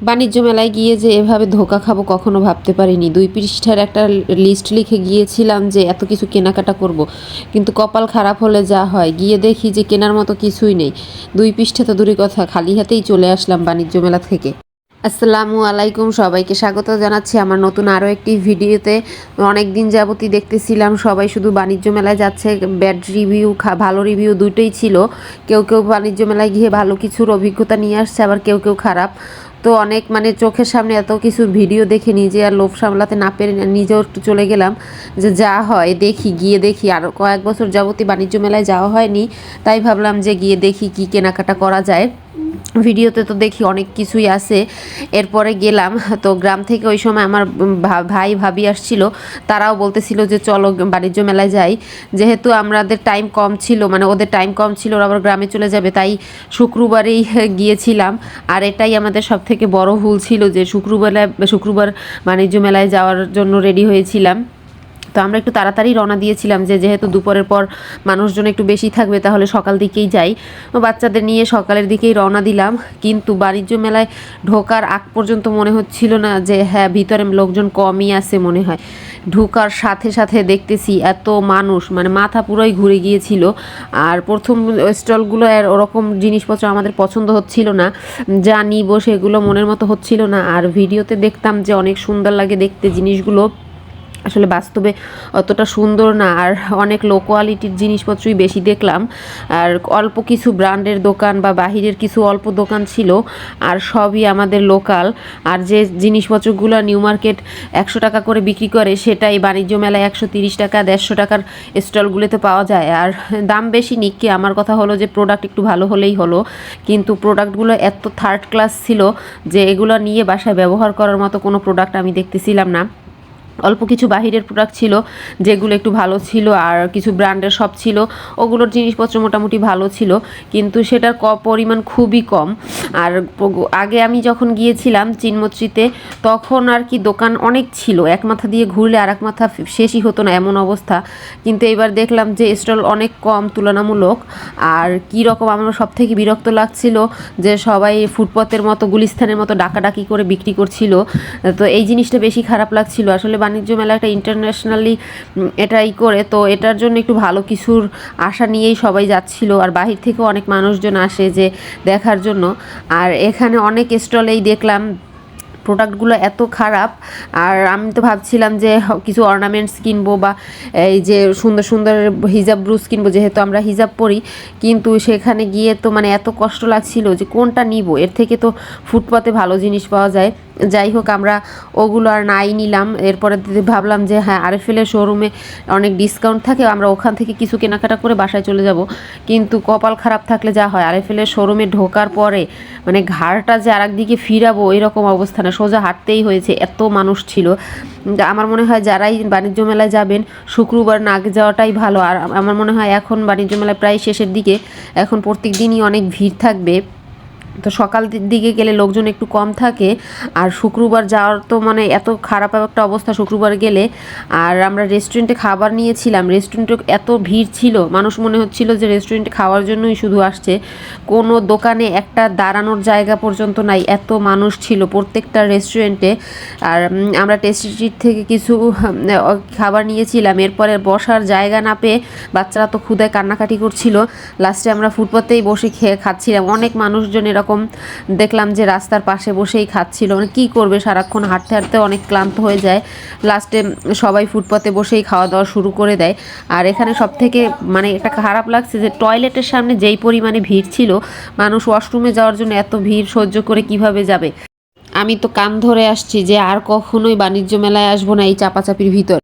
বাণিজ্য মেলায় গিয়ে যে এভাবে ধোকা খাব কখনো ভাবতে পারিনি। দুই পৃষ্ঠার একটা লিস্ট লিখে গিয়েছিলাম যে এত কিছু কেনাকাটা করব। কিন্তু কপাল খারাপ হলে যা হয়, গিয়ে দেখি যে কেনার মতো কিছুই নেই। দুই পৃষ্ঠা তো দূরে কথা, খালি হাতেই চলে আসলাম বাণিজ্য মেলা থেকে। আসসালামু আলাইকুম, সবাইকে স্বাগত জানাচ্ছি আমার নতুন আরও একটি ভিডিওতে। অনেক দিন যাবতই দেখতেছিলাম সবাই শুধু বাণিজ্য মেলায় যাচ্ছে ব্যাড রিভিউ ভালো রিভিউ দুটোই ছিল। কেউ কেউ বাণিজ্য মেলায় গিয়ে ভালো কিছুর অভিজ্ঞতা নিয়ে আসছে, আবার কেউ কেউ খারাপ। তো অনেক মানে চোখের সামনে এত কিছু ভিডিও দেখে নিজে আর লোভ সামলাতে না পেরে নিজেও একটু চলে গেলাম যে যা হয় দেখি, গিয়ে দেখি। আর কয়েক বছর যাবতীয় বাণিজ্য মেলায় যাওয়া হয়নি, তাই ভাবলাম যে গিয়ে দেখি কি কেনাকাটা করা যায়। ভিডিওতে তো দেখি অনেক কিছুই আছে। এরপরে গেলাম, তো গ্রাম থেকে ওই সময় আমার ভাই, ভাবি আসছিল। তারাও বলতেছিল যে, চলো বাণিজ্য মেলায় যাই। যেহেতু আমাদের টাইম কম ছিল মানে ওদের টাইম কম ছিল, ওরা আবার গ্রামে চলে যাবে, তাই শুক্রবারেই গিয়েছিলাম। আর এটাই আমাদের সব থেকে বড় ভুল ছিল যে শুক্রবেলায় শুক্রবার বাণিজ্য মেলায় যাওয়ার জন্য রেডি হয়েছিলাম। তো আমরা একটু তাড়াতাড়ি রওনা দিয়েছিলাম যে যেহেতু দুপুরের পর মানুষজন একটু বেশি থাকবে, তাহলে সকাল দিকেই যাই। বাচ্চাদের নিয়ে সকালের দিকেই রওনা দিলাম। কিন্তু বাণিজ্য মেলায় ঢোকার আগ পর্যন্ত মনে হচ্ছিল না যে হ্যাঁ ভিতরে লোকজন কমই আছে মনে হয়। ঢোকার সাথে সাথে দেখতেছি এত মানুষ মানে মাথা পুরোই ঘুরে গিয়েছিল। আর প্রথম স্টলগুলো আর ওরকম জিনিসপত্র আমাদের পছন্দ হচ্ছিল না। যা নিব সেগুলো মনের মতো হচ্ছিল না। আর ভিডিওতে দেখতাম যে অনেক সুন্দর লাগে দেখতে জিনিসগুলো। আসলে বাস্তবে অতটা সুন্দর না। আর অনেক লো কোয়ালিটির জিনিসপত্রই বেশি দেখলাম। আর অল্প কিছু ব্র্যান্ডের দোকান বা বাহিরের কিছু অল্প দোকান ছিল, আর সবই আমাদের লোকাল আর যে জিনিসপত্রগুলো নিউ মার্কেট একশো টাকা করে বিক্রি করে, সেটাই বাণিজ্য মেলায় একশো তিরিশ টাকা, দেড়শো টাকার স্টলগুলোতে পাওয়া যায়। আর দাম বেশি নিক কি আমার কথা হলো যে প্রোডাক্ট একটু ভালো হলেই হলো। কিন্তু প্রোডাক্টগুলো এত থার্ড ক্লাস ছিল যে এগুলো নিয়ে বাসায় ব্যবহার করার মতো কোনো প্রোডাক্ট আমি দেখতেছিলাম না। অল্প কিছু বাহিরের প্রোডাক্ট ছিল, যেগুলো একটু ভালো ছিল আর কিছু ব্র্যান্ডের সব ছিল, ওগুলোর জিনিসপত্র মোটামুটি ভালো ছিল, কিন্তু সেটার ক পরিমাণ খুবই কম। আর আগে আমি যখন গিয়েছিলাম চিনমত্রিতে, তখন আর কি দোকান অনেক ছিল, এক মাথা দিয়ে ঘুরলে আর এক মাথা শেষই হতো না এমন অবস্থা। কিন্তু এবার দেখলাম যে স্টল অনেক কম, তুলনামূলক। আর কী রকম আমার সব থেকে বিরক্ত লাগছিল যে সবাই ফুটপথের মতো, গুলিস্থানের মতো ডাকাডাকি করে বিক্রি করছিল। তো এই জিনিসটা বেশি খারাপ লাগছিল। আসলে বাণিজ্য মেলা একটা ইন্টারন্যাশনালি এটাই করে। তো এটার জন্য একটু ভালো কিছুর আশা নিয়েই সবাই যাচ্ছিল আর বাহির থেকেও অনেক মানুষজন আসে যে দেখার জন্য। আর এখানে অনেক স্টলেই দেখলাম, প্রোডাক্টগুলো এত খারাপ। আর আমি তো ভাবছিলাম যে কিছু অর্নামেন্টস কিনবো বা এই যে সুন্দর সুন্দর হিজাব ব্রুজ কিনবো, যেহেতু আমরা হিজাব পরি। কিন্তু সেখানে গিয়ে তো মানে এত কষ্ট লাগছিল যে কোনটা নিব? এর থেকে তো ফুটপাতে ভালো জিনিস পাওয়া যায়। যাই হোক, আমরা ওগুলো আর নাই নিলাম। এরপরে ভাবলাম যে হ্যাঁ আরএফএলের শোরুমে অনেক ডিসকাউন্ট থাকে, আমরা ওখান থেকে কিছু কেনাকাটা করে বাসায় চলে যাব। কিন্তু কপাল খারাপ থাকলে যা হয়, আরএফএলের শোরুমে ঢোকার পরে মানে ঘাড়টা যে আর একদিকে ফিরাবো, এরকম অবস্থানে সোজা হাঁটতেই হয়েছে, এত মানুষ ছিল। আমার মনে হয় যারাই বাণিজ্য মেলায় যাবেন, শুক্রবার না যাওয়াটাই ভালো। আর আমার মনে হয় এখন বাণিজ্য মেলায় প্রায় শেষের দিকে, এখন প্রত্যেক দিনই অনেক ভিড় থাকবে। তো সকাল দিকে গেলে লোকজন একটু কম থাকে। আর শুক্রবার যাওয়ার তো মানে এত খারাপ একটা অবস্থা শুক্রবার গেলে। আর আমরা রেস্টুরেন্টে খাবার নিয়েছিলাম। রেস্টুরেন্টে এত ভিড় ছিল। মানুষ মনে হচ্ছিল যে রেস্টুরেন্টে খাওয়ার জন্যই শুধু আসছে। কোনো দোকানে একটা দাঁড়ানোর জায়গা পর্যন্ত নাই। এত মানুষ ছিল প্রত্যেকটা রেস্টুরেন্টে আর আমরা টেস্টি ট্রিট থেকে কিছু খাবার নিয়েছিলাম। এরপরে বসার জায়গা না পেয়ে বাচ্চারা তো ক্ষুদায় কান্নাকাটি করছিল। লাস্টে আমরা ফুটপাতেই বসে খেয়ে খাচ্ছিলাম। অনেক মানুষজন এরকম এরকম দেখলাম যে রাস্তার পাশে বসেই খাচ্ছিল। মানে কী করবে? সারাক্ষণ হাঁটতে হাঁটতে অনেক ক্লান্ত হয়ে যায়। লাস্টে সবাই ফুটপাতে বসেই খাওয়া দাওয়া শুরু করে দেয়। আর এখানে সব থেকে মানে এটা খারাপ লাগছে যে টয়লেটের সামনে যেই পরিমাণে ভিড় ছিল, মানুষ ওয়াশরুমে যাওয়ার জন্য এত ভিড় সহ্য করে কীভাবে যাবে? আমি তো কান ধরে আসছি যে আর কখনোই বাণিজ্য মেলায় আসব না এই চাপাচাপির ভিতর।